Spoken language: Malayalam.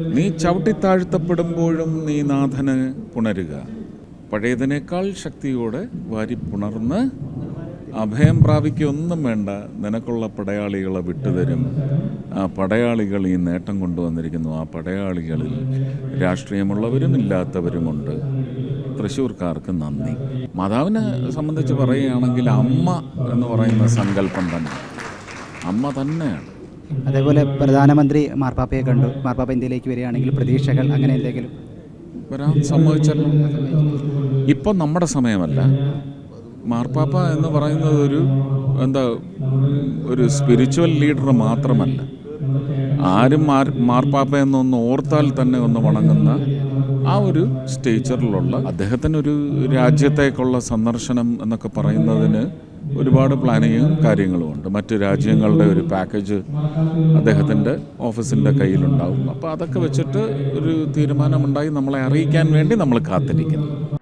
നീ ചവിട്ടിത്താഴ്ത്തപ്പെടുമ്പോഴും നീ നാഥന് പുണരുക. പഴയതിനേക്കാൾ ശക്തിയോടെ വാരി പുണർന്ന് അഭയം പ്രാപിക്കൊന്നും വേണ്ട. നിനക്കുള്ള പടയാളികളെ വിട്ടുതരും. ആ പടയാളികൾ ഈ നേട്ടം കൊണ്ടുവന്നിരിക്കുന്നു. ആ പടയാളികളിൽ രാഷ്ട്രീയമുള്ളവരും ഇല്ലാത്തവരുമുണ്ട് തൃശ്ശൂർക്കാർക്ക് നന്ദി. മാതാവിനെ സംബന്ധിച്ച് പറയുകയാണെങ്കിൽ അമ്മ എന്ന് പറയുന്ന സങ്കല്പം തന്നെ. അമ്മ തന്നെയാണ്. അതേപോലെ പ്രധാനമന്ത്രി മാർപ്പാപ്പയെ കണ്ടു. മാർപ്പാപ്പ ഇന്ത്യയിലേക്ക് വരികയാണെങ്കിൽ പ്രതീക്ഷകൾ അങ്ങനെ എന്തെങ്കിലും? വരാൻ സമ്മതിച്ചല്ലോ ഇപ്പം നമ്മുടെ സമയമല്ല. മാർപ്പാപ്പ എന്ന് പറയുന്നത് ഒരു എന്താ ഒരു സ്പിരിച്വൽ ലീഡർ മാത്രമല്ല. ആരും മാർ മാർപ്പാപ്പ എന്നൊന്ന് ഓർത്താൽ തന്നെ ഒന്ന് വണങ്ങുന്ന ആ ഒരു സ്റ്റേച്ചറിലുള്ള അദ്ദേഹത്തിനൊരു രാജ്യത്തേക്കുള്ള സന്ദർശനം എന്നൊക്കെ പറയുന്നതിന് ഒരുപാട് പ്ലാനിങ്ങും കാര്യങ്ങളും ഉണ്ട് മറ്റ് രാജ്യങ്ങളുടെ ഒരു പാക്കേജ് അദ്ദേഹത്തിന്റെ ഓഫീസിന്റെ കയ്യിലുണ്ടാവും. അപ്പോൾ അതൊക്കെ വെച്ചിട്ട് ഒരു തീരുമാനമുണ്ടായി. നമ്മളെ അറിയിക്കാൻ വേണ്ടി നമ്മൾ കാത്തിരിക്കുന്നു.